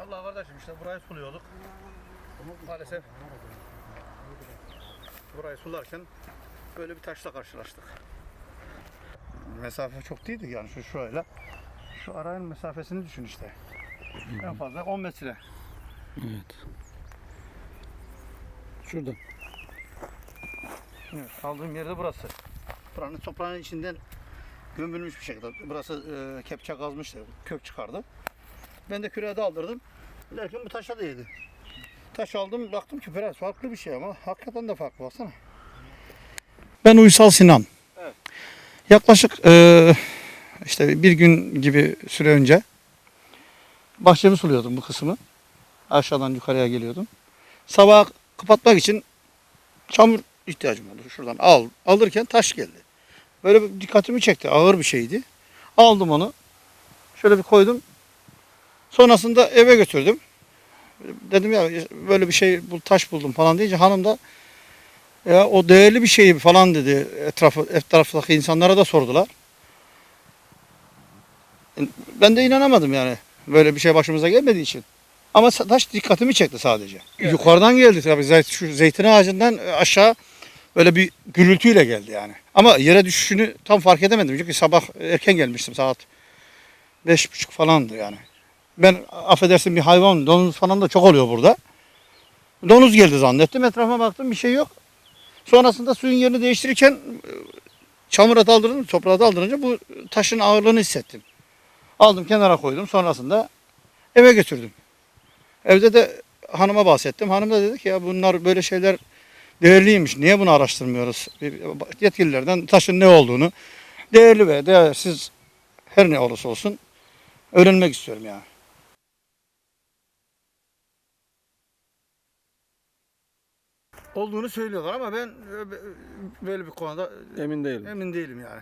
Allah kardeşim işte burayı suluyorduk. Maalesef burayı sularken böyle bir taşla karşılaştık. Mesafe çok değildi yani şu şöyle. Şu arayın mesafesini düşün işte. En fazla 10 metre. Evet. Şurada. Evet, kaldığım yerde burası. Buranın toprağın içinden gömülmüş bir şekilde. Burası e, kepçe kazmıştı, kök çıkardı. Ben de küreğe daldırdım. Derken bu taşa değdi. Taş aldım baktım ki biraz farklı bir şey ama hakikaten de farklı baksana. Ben Uysal Sinan. Evet. Yaklaşık e, işte bir gün gibi süre önce bahçemi suluyordum bu kısmı. Aşağıdan yukarıya geliyordum. Sabah kapatmak için çamur ihtiyacım oldu. Şuradan al, alırken taş geldi. Böyle bir dikkatimi çekti. Ağır bir şeydi. Aldım onu. Şöyle bir koydum. Sonrasında eve götürdüm. Dedim ya böyle bir şey bu taş buldum falan deyince hanım da ya o değerli bir şey falan dedi. Etrafı, etraftaki insanlara da sordular. Ben de inanamadım yani. Böyle bir şey başımıza gelmediği için. Ama taş dikkatimi çekti sadece. Yukarıdan geldi tabii. Zeyt, şu zeytin ağacından aşağı böyle bir gürültüyle geldi yani. Ama yere düşüşünü tam fark edemedim. Çünkü sabah erken gelmiştim saat beş buçuk falandı yani. Ben affedersin bir hayvan, domuz falan da çok oluyor burada. Domuz geldi zannettim. Etrafıma baktım bir şey yok. Sonrasında suyun yerini değiştirirken e, çamura daldırdım, toprağa daldırınca bu taşın ağırlığını hissettim. Aldım kenara koydum. Sonrasında eve götürdüm. Evde de hanıma bahsettim. Hanım da dedi ki ya bunlar böyle şeyler değerliymiş. Niye bunu araştırmıyoruz? Yetkililerden taşın ne olduğunu değerli ve değersiz her ne olursa olsun öğrenmek istiyorum yani. Olduğunu söylüyorlar ama ben e, böyle bir konuda Emin değilim. emin değilim yani.